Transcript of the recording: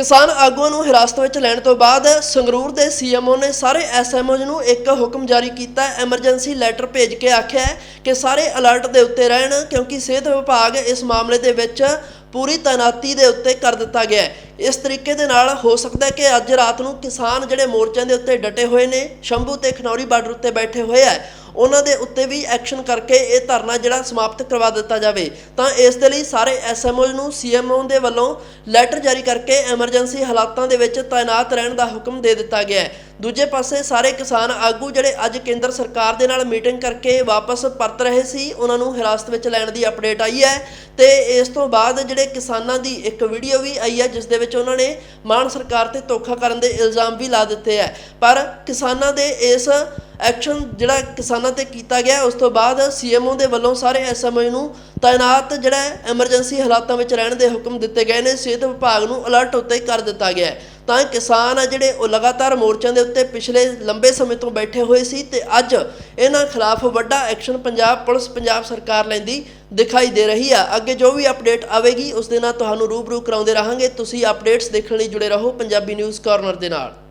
ਕਿਸਾਨ ਆਗੂਆਂ ਨੂੰ ਹਿਰਾਸਤ ਵਿੱਚ ਲੈਣ ਤੋਂ ਬਾਅਦ ਸੰਗਰੂਰ ਦੇ ਸੀਐਮਓ ਨੇ ਸਾਰੇ ਐਸਐਮਓਜ਼ ਨੂੰ ਇੱਕ ਹੁਕਮ ਜਾਰੀ ਕੀਤਾ। ਐਮਰਜੈਂਸੀ ਲੈਟਰ ਭੇਜ ਕੇ ਆਖਿਆ ਕਿ ਸਾਰੇ ਅਲਰਟ ਦੇ ਉੱਤੇ ਰਹਿਣ ਕਿਉਂਕਿ ਸਿਹਤ ਵਿਭਾਗ ਇਸ ਮਾਮਲੇ ਦੇ ਵਿੱਚ ਪੂਰੀ ਤਾਇਨਾਤੀ ਦੇ ਉੱਤੇ ਕਰ ਦਿੱਤਾ ਗਿਆ ਹੈ। ਇਸ ਤਰੀਕੇ ਦੇ ਨਾਲ ਹੋ ਸਕਦਾ ਹੈ ਕਿ ਅੱਜ ਰਾਤ ਨੂੰ ਕਿਸਾਨ ਜਿਹੜੇ ਮੋਰਚਿਆਂ ਦੇ ਉੱਤੇ ਡਟੇ ਹੋਏ ਨੇ, ਸ਼ੰਭੂ ਤੇ ਖਨੌਰੀ ਬਾਰਡਰ ਉੱਤੇ ਬੈਠੇ ਹੋਏ ਆ ਉਹਨਾਂ ਦੇ ਉੱਤੇ ਵੀ ਐਕਸ਼ਨ ਕਰਕੇ ਇਹ ਧਰਨਾ ਜਿਹੜਾ ਸਮਾਪਤ ਕਰਵਾ ਦਿੱਤਾ ਜਾਵੇ। ਤਾਂ ਇਸ ਦੇ ਲਈ ਸਾਰੇ ਐਸਐਮਓ ਨੂੰ, ਸੀਐਮਓ ਦੇ ਵੱਲੋਂ ਲੈਟਰ ਜਾਰੀ ਕਰਕੇ ਐਮਰਜੈਂਸੀ ਹਾਲਾਤਾਂ ਦੇ ਵਿੱਚ ਤਾਇਨਾਤ ਰਹਿਣ ਦਾ ਹੁਕਮ ਦੇ ਦਿੱਤਾ ਗਿਆ ਹੈ। ਦੂਜੇ ਪਾਸੇ ਸਾਰੇ ਕਿਸਾਨ ਆਗੂ ਜਿਹੜੇ ਅੱਜ ਕੇਂਦਰ ਸਰਕਾਰ ਦੇ ਨਾਲ ਮੀਟਿੰਗ ਕਰਕੇ ਵਾਪਸ ਪਰਤ ਰਹੇ ਸੀ, ਉਹਨਾਂ ਨੂੰ ਹਿਰਾਸਤ ਵਿੱਚ ਲੈਣ ਦੀ ਅਪਡੇਟ ਆਈ ਹੈ ਤੇ ਇਸ ਤੋਂ ਬਾਅਦ ਜਿਹੜੇ ਕਿਸਾਨਾਂ ਦੀ ਇੱਕ ਵੀਡੀਓ ਵੀ ਆਈ ਹੈ, ਜਿਸ ਦੇ ਵਿੱਚ ਉਹਨਾਂ ਨੇ ਮਾਨ ਸਰਕਾਰ ਤੇ ਧੋਖਾ ਕਰਨ ਦੇ ਇਲਜ਼ਾਮ ਵੀ ਲਾ ਦਿੱਤੇ ਹੈ। ਪਰ ਕਿਸਾਨਾਂ ਦੇ ਇਸ ਐਕਸ਼ਨ ਜਿਹੜਾ ਕਿਸਾਨਾਂ ਤੇ ਕੀਤਾ ਗਿਆ, ਉਸ ਤੋਂ ਬਾਅਦ ਸੀਐਮਓ ਦੇ ਵੱਲੋਂ ਸਾਰੇ ਐਸਐਮਓ ਨੂੰ ਤਾਇਨਾਤ ਜਿਹੜਾ ਐਮਰਜੈਂਸੀ ਹਾਲਾਤਾਂ ਵਿੱਚ ਰਹਿਣ ਦੇ ਹੁਕਮ ਦਿੱਤੇ ਗਏ ਨੇ, ਸਿਹਤ ਵਿਭਾਗ ਨੂੰ ਅਲਰਟ ਉੱਤੇ ਕਰ ਦਿੱਤਾ ਗਿਆ ਹੈ। ਤਾਂ ਕਿਸਾਨ ਆ ਜਿਹੜੇ ਉਹ ਲਗਾਤਾਰ ਮੋਰਚਿਆਂ ਦੇ ਉੱਤੇ ਪਿਛਲੇ ਲੰਬੇ ਸਮੇਂ ਤੋਂ ਬੈਠੇ ਹੋਏ ਸੀ ਤੇ ਅੱਜ ਇਹਨਾਂ ਖਿਲਾਫ ਵੱਡਾ ਐਕਸ਼ਨ ਪੰਜਾਬ ਪੁਲਿਸ, ਪੰਜਾਬ ਸਰਕਾਰ ਲੈਂਦੀ ਦਿਖਾਈ ਦੇ ਰਹੀ ਆ। ਅੱਗੇ ਜੋ ਵੀ ਅਪਡੇਟ ਆਵੇਗੀ, ਉਸ ਦੇ ਨਾਲ ਤੁਹਾਨੂੰ ਰੂਬਰੂ ਕਰਾਉਂਦੇ ਰਹਾਂਗੇ। ਤੁਸੀਂ ਅਪਡੇਟਸ ਦੇਖਣ ਲਈ ਜੁੜੇ ਰਹੋ ਪੰਜਾਬੀ ਨਿਊਜ਼ ਕਾਰਨਰ ਦੇ ਨਾਲ।